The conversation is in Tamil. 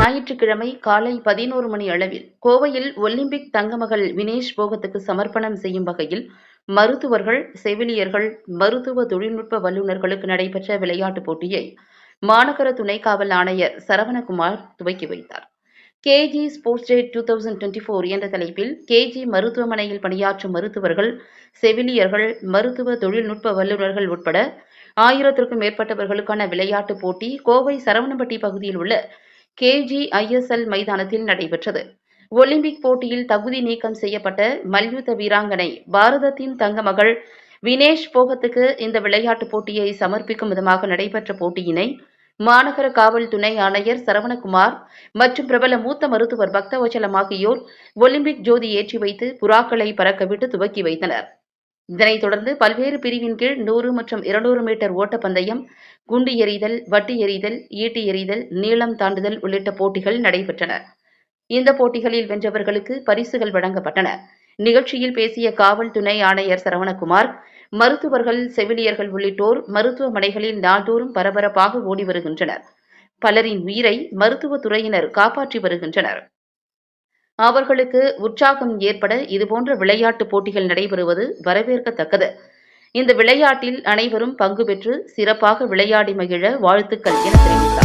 ஞாயிற்றுக்கிழமை காலை பதினோரு மணி அளவில் கோவையில் ஒலிம்பிக் தங்கமகள் வினேஷ் போகத்துக்கு சமர்ப்பணம் செய்யும் வகையில் மருத்துவர்கள் செவிலியர்கள் மருத்துவ தொழில்நுட்ப வல்லுநர்களுக்கு நடைபெற்ற விளையாட்டுப் போட்டியை மாநகர துணை காவல் ஆணையர் சரவணகுமார் துவக்கி வைத்தார். KG sports day two thousand twenty four என்ற தலைப்பில் கேஜி மருத்துவமனையில் பணியாற்றும் மருத்துவர்கள் செவிலியர்கள் மருத்துவ தொழில்நுட்ப வல்லுநர்கள் உட்பட ஆயிரத்திற்கும் மேற்பட்டவர்களுக்கான விளையாட்டுப் போட்டி கோவை சரவணம்பட்டி பகுதியில் உள்ள கேஜி ஐஎஸ்எல் மைதானத்தில் நடைபெற்றது. ஒலிம்பிக் போட்டியில் தகுதி நீக்கம் செய்யப்பட்ட மல்யுத்த வீராங்கனை பாரதத்தின் தங்க மகள் வினேஷ் போகத்துக்கு இந்த விளையாட்டுப் போட்டியை சமர்ப்பிக்கும் விதமாக நடைபெற்ற போட்டியினை மாநகர காவல் துணை ஆணையர் சரவணகுமார் மற்றும் பிரபல மூத்த மருத்துவர் பக்தவச்சலம் ஆகியோர் ஒலிம்பிக் ஜோதி ஏற்றி வைத்து புறாக்களை பறக்கவிட்டு துவக்கி வைத்தனர். இதனைத் தொடர்ந்து பல்வேறு பிரிவின் கீழ் நூறு மற்றும் இருநூறு மீட்டர் ஓட்டப்பந்தயம் குண்டு எறிதல் வட்டு எறிதல் ஈட்டி எறிதல் நீளம் தாண்டுதல் உள்ளிட்ட போட்டிகள் நடைபெற்றன. இந்த போட்டிகளில் வென்றவர்களுக்கு பரிசுகள் வழங்கப்பட்டன. நிகழ்ச்சியில் பேசிய காவல் துணை ஆணையர் சரவணகுமார் மருத்துவர்கள் செவிலியர்கள் உள்ளிட்டோர் மருத்துவமனைகளில் நாள்தோறும் பரபரப்பாக ஓடி வருகின்றனர். பலரின் உயிரை மருத்துவத்துறையினர் காப்பாற்றி வருகின்றனர். அவர்களுக்கு உற்சாகம் ஏற்பட இதுபோன்ற விளையாட்டுப் போட்டிகள் நடைபெறுவது வரவேற்கத்தக்கது. இந்த விளையாட்டில் அனைவரும் பங்கு பெற்று சிறப்பாக விளையாடி மகிழ வாழ்த்துக்கள் என தெரிவித்தார்.